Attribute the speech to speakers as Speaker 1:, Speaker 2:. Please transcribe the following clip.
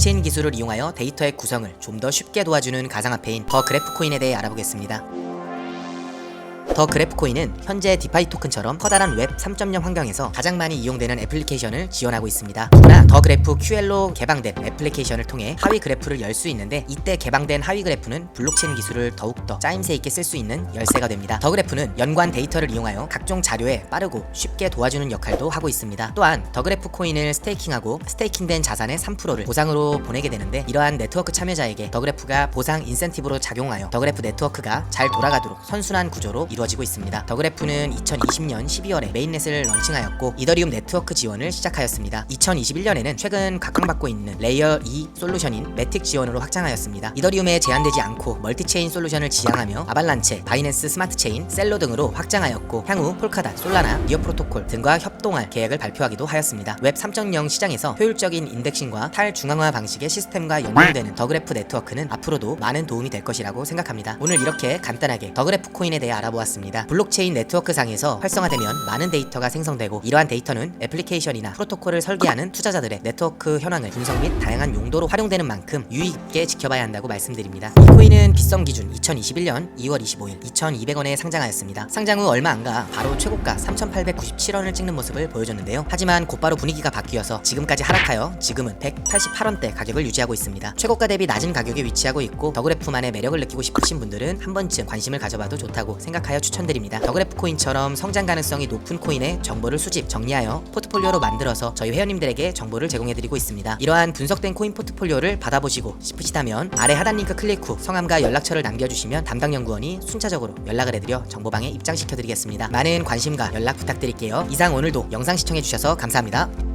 Speaker 1: 블록체인 기술을 이용하여 데이터의 구성을 좀 더 쉽게 도와주는 가상화폐인 더 그래프 코인에 대해 알아보겠습니다. 더 그래프 코인은 현재 디파이 토큰처럼 커다란 웹 3.0 환경에서 가장 많이 이용되는 애플리케이션을 지원하고 있습니다. 더구나 더 그래프 QL로 개방된 애플리케이션을 통해 하위 그래프를 열 수 있는데 이때 개방된 하위 그래프는 블록체인 기술을 더욱더 짜임새 있게 쓸 수 있는 열쇠가 됩니다. 더 그래프는 연관 데이터를 이용하여 각종 자료에 빠르고 쉽게 도와주는 역할도 하고 있습니다. 또한 더 그래프 코인을 스테이킹하고 스테이킹된 자산의 3%를 보상으로 보내게 되는데 이러한 네트워크 참여자에게 더 그래프가 보상 인센티브로 작용하여 더 그래프 네트워크가 잘 돌아가도록 선순환 구조로 이루어 지고 있습니다. 더 그래프는 2020년 12월에 메인넷을 런칭하였고 이더리움 네트워크 지원을 시작하였습니다. 2021년에는 최근 각광받고 있는 레이어 2 솔루션인 매틱 지원으로 확장하였습니다. 이더리움에 제한되지 않고 멀티체인 솔루션을 지향하며 아발란체, 바이낸스 스마트체인, 셀로 등으로 확장하였고 향후 폴카닷, 솔라나, 니어 프로토콜 등과 협동할 계획을 발표하기도 하였습니다. 웹 3.0 시장에서 효율적인 인덱싱과 탈중앙화 방식의 시스템과 연동되는 더그래프 네트워크는 앞으로도 많은 도움이 될 것이라고 생각합니다. 오늘 이렇게 간단하게 더그래프 코인에 대해 알아보았습니다. 블록체인 네트워크 상에서 활성화되면 많은 데이터가 생성되고 이러한 데이터는 애플리케이션이나 프로토콜을 설계하는 투자자들의 네트워크 현황을 분석 및 다양한 용도로 활용되는 만큼 유의 깊게 지켜봐야 한다고 말씀드립니다. 이 코인은 비썸 기준 2021년 2월 25일 2,200원에 상장하였습니다. 상장 후 얼마 안 가 바로 최고가 3,897원을 찍는 모습을 보여줬는데요. 하지만 곧바로 분위기가 바뀌어서 지금까지 하락하여 지금은 188원대 가격을 유지하고 있습니다. 최고가 대비 낮은 가격에 위치하고 있고 더그래프만의 매력을 느끼고 싶으신 분들은 한 번쯤 관심을 가져봐도 좋다고 생각하여 추천드립니다. 더그래프 코인처럼 성장 가능성이 높은 코인의 정보를 수집, 정리하여 포트폴리오로 만들어서 저희 회원님들에게 정보를 제공해드리고 있습니다. 이러한 분석된 코인 포트폴리오를 받아보시고 싶으시다면 아래 하단 링크 클릭 후 성함과 연락처를 남겨주시면 담당 연구원이 순차적으로 연락을 해드려 정보방에 입장시켜드리겠습니다. 많은 관심과 연락 부탁드릴게요. 이상 오늘도 영상 시청해주셔서 감사합니다.